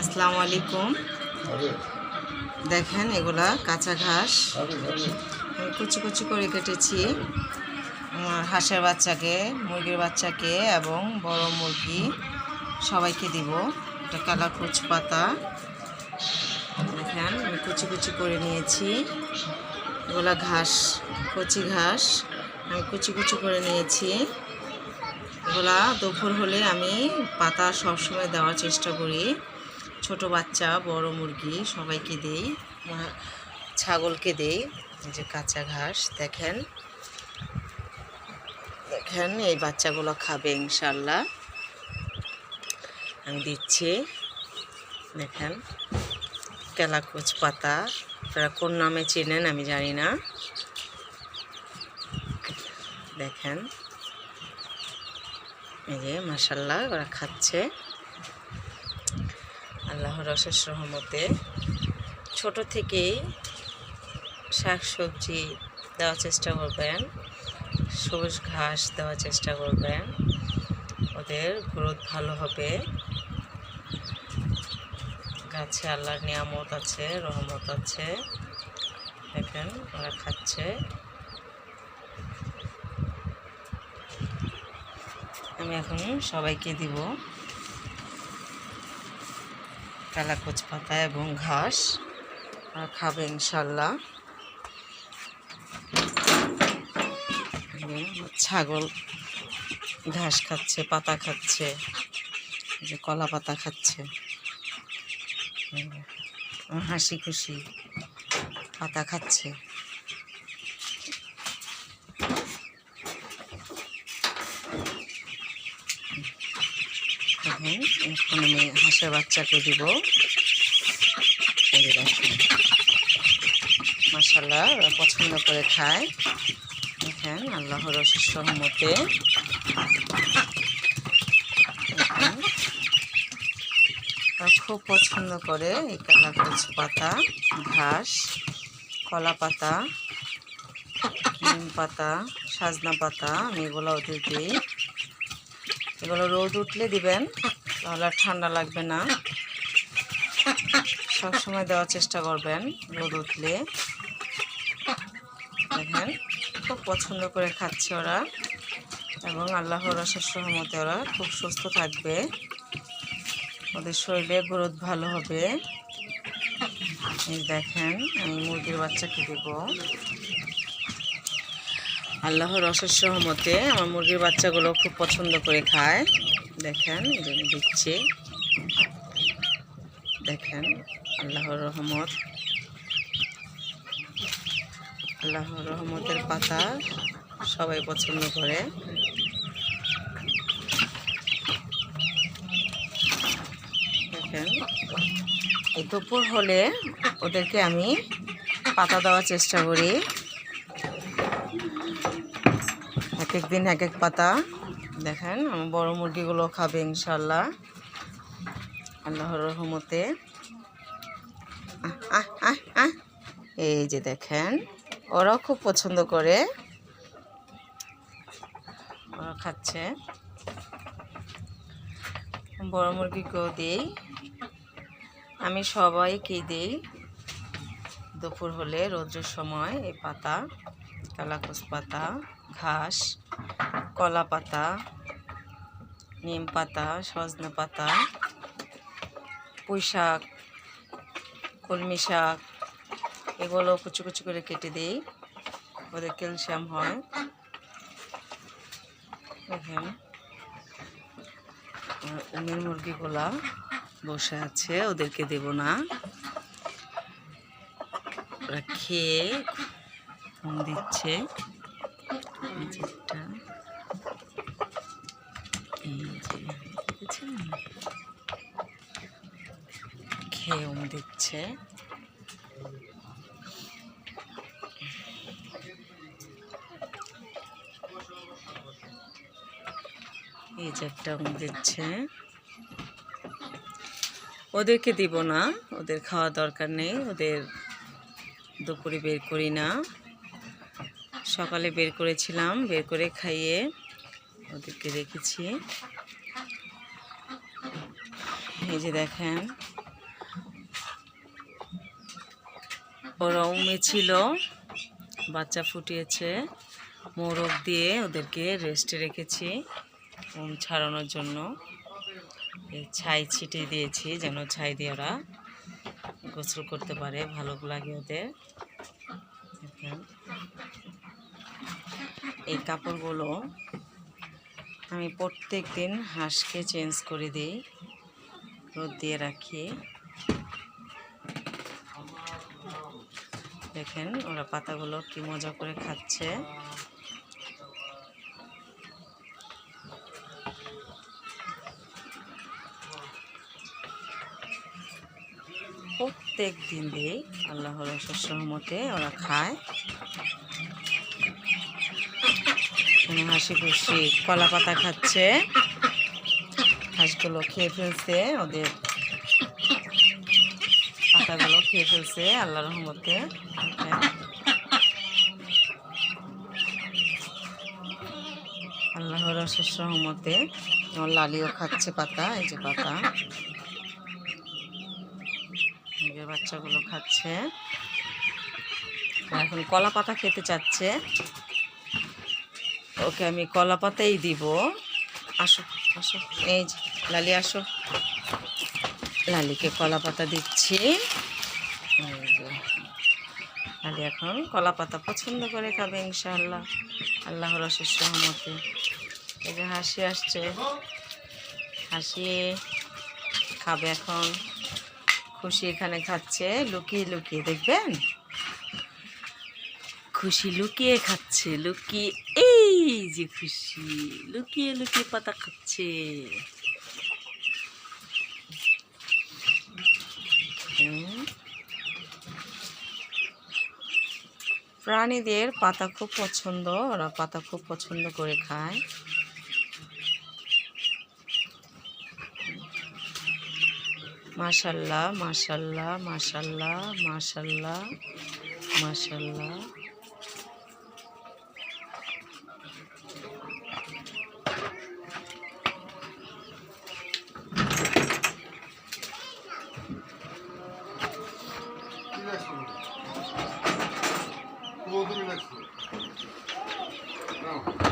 আসসালামু আলাইকুম। দেখেন এগুলা কাঁচা ঘাস। কুচি কুচি করে কেটেছি। হাঁসের বাচ্চাকে, মুরগির বাচ্চাকে এবং বড় মুরগি সবাইকে দিব। এটা কালাকুচ পাতা দেখেন, আমি কুচি কুচি করে নিয়েছি। এগুলা ঘাস, কচি ঘাস। আমি কুচি কুচি করে নিয়েছি। এগুলা দুপুর হলে আমি পাতা সবসময় দেওয়ার চেষ্টা করি। ছোট বাচ্চা, বড় মুরগি সবাইকে দেই ছাগলকে দেই যে কাঁচা ঘাস, দেখেন। দেখেন, এই বাচ্চাগুলো খাবে ইনশাল্লাহ। আমি দিচ্ছি, দেখেন। কেলাকুচ পাতা আপনারা কোন নামে চেনেন আমি জানি না। দেখেন। এই যে মাসাল্লাহ ওরা খাচ্ছে। আল্লাহর অশেষ রহমতে ছোট থেকেই শাক সবজি দেওয়ার চেষ্টা করবেন, সবুজ ঘাস দেওয়ার চেষ্টা করবেন, ওদের গ্রোথ ভালো হবে। গাছে আল্লাহর নিয়ামত আছে, রহমত আছে। দেখেন ওরা খাচ্ছে। আমি এখন সবাইকে দিব। কালাকোচ পাতা এবং ঘাস। খাবে ইনশাল্লাহ। ছাগল ঘাস খাচ্ছে, পাতা খাচ্ছে যে কলা পাতা খাচ্ছে। হাসি খুশি, পাতা খাচ্ছে। এখন এখন আমি হাঁসের বাচ্চাকে দিব। যে দেখেন ওরা পছন্দ করে খায়। দেখেন, আল্লাহর সহমতে খুব পছন্দ করে এই কালা কালাকুচ পাতা ঘাস, কলা পাতা, নিম পাতা, সাজনা পাতা, আমি এগুলো ওদের দিই। এগুলো রোদ উঠলে দিবেন। তাহলে আর ঠান্ডা লাগবে না। সব সময় দেওয়ার চেষ্টা করবেন রোদ উঠলে। দেখেন, খুব পছন্দ করে খাচ্ছে ওরা। এবং আল্লাহর অশেষ সহমতে ওরা খুব সুস্থ থাকবে। ওদের শরীরে গ্রোথ ভালো হবে। দেখেন, আমি মুরগির বাচ্চাকে দেবো। আল্লাহর অশেষ সহমতে আমার মুরগির বাচ্চাগুলো খুব পছন্দ করে খায়। দেখেন, এই যে আমি দেখেন, আল্লাহর রহমত। আল্লাহর রহমতের পাতা সবাই পছন্দ করে। দেখেন, এই দুপুর হলে ওদেরকে আমি পাতা দেওয়ার চেষ্টা করি। এক এক দিন এক এক পাতা। দেখেন, আমার বড় মুরগিগুলো খাবে ইনশাল্লাহ। আল্লাহর রহমতে। এই যে দেখেন, ওরাও খুব পছন্দ করে। ওরা খাচ্ছে। বড় মুরগিকেও দিই। আমি সবাইকে দিই। দুপুর হলে রোদ্রের সময় এই পাতা। কালাকস পাতা, ঘাস, কলা পাতা, নিম পাতা, সজনে পাতা, পুঁই শাক, কলমি শাক, এগুলো কুচু কুচু করে কেটে দিই। ওদের ক্যালসিয়াম হয়। দেখেন। উমের মুরগিগুলা বসে আছে, ওদেরকে দেব না। ওরা খেয়ে ঘুম দিচ্ছে? খেয়ে দিচ্ছে। এই যে একটা উম দিচ্ছে। ওদেরকে দিব না, ওদের খাওয়া দরকার নেই, ওদের দুপুরে বের করি না। সকালে বের করেছিলাম, বের করে খাইয়ে ওদেরকে রেখেছি। এই যে দেখেন ওরা উমেছিল, বাচ্চা ফুটিয়েছে, মোরগ দিয়ে ওদেরকে রেস্টে রেখেছি, উম, ছাড়ানোর জন্য। ছাই ছিটিয়ে দিয়েছি যেন ছাই দিয়ে ওরা গোসল করতে পারে, ভালো লাগে ওদের। এই কাপড়গুলো আমি প্রত্যেক দিন হাঁসকে চেঞ্জ করে দিই, রোদ দিয়ে রাখি। দেখেন ওরা পাতাগুলো কি মজা করে খাচ্ছে। প্রত্যেক দিন দিই, আল্লাহর রহমতে ওরা খায়। এখানে হাসি খুশি। কলা পাতা খাচ্ছে। হাঁসগুলো খেয়ে ফেলছে, ওদের পাতাগুলো খেয়ে ফেলছে আল্লাহ রহমতে। আল্লাহর অশেষ রহমতে আমার লালিও খাচ্ছে পাতা, এই যে পাতা। যে বাচ্চাগুলো খাচ্ছে। এখন কলা পাতা খেতে চাচ্ছে। ওকে, আমি কলা পাতাই দিব। আসো আসো, এই যে, লালি, আসো। লালিকে কলা পাতা দিচ্ছি লালি এখন কলা পাতা পছন্দ করে খাবে, ইনশাআল্লাহ। আল্লাহর অশেষ সহমতে এই যে হাসি আসছে। হাসি খাবে এখন। খুশি এখানে খাচ্ছে, লুকিয়ে লুকিয়ে দেখবেন? খুশি লুকিয়ে খাচ্ছে, লুকিয়ে, এই যে খুশি, লুকিয়ে লুকিয়ে পাতা খাচ্ছে। প্রাণীদের পাতা খুব পছন্দ, ওরা পাতা খুব পছন্দ করে খায় মাশাল্লাহ মাশাল্লাহ মাশাল্লাহ মাশাল্লাহ মাশাল্লাহ No.